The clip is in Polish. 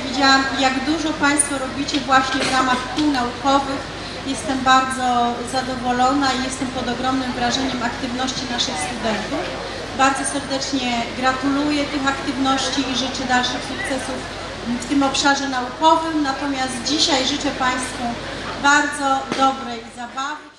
widziałam, jak dużo Państwo robicie właśnie w ramach kół naukowych. Jestem bardzo zadowolona i jestem pod ogromnym wrażeniem aktywności naszych studentów. Bardzo serdecznie gratuluję tych aktywności i życzę dalszych sukcesów w tym obszarze naukowym. Natomiast dzisiaj życzę Państwu bardzo dobrej zabawy.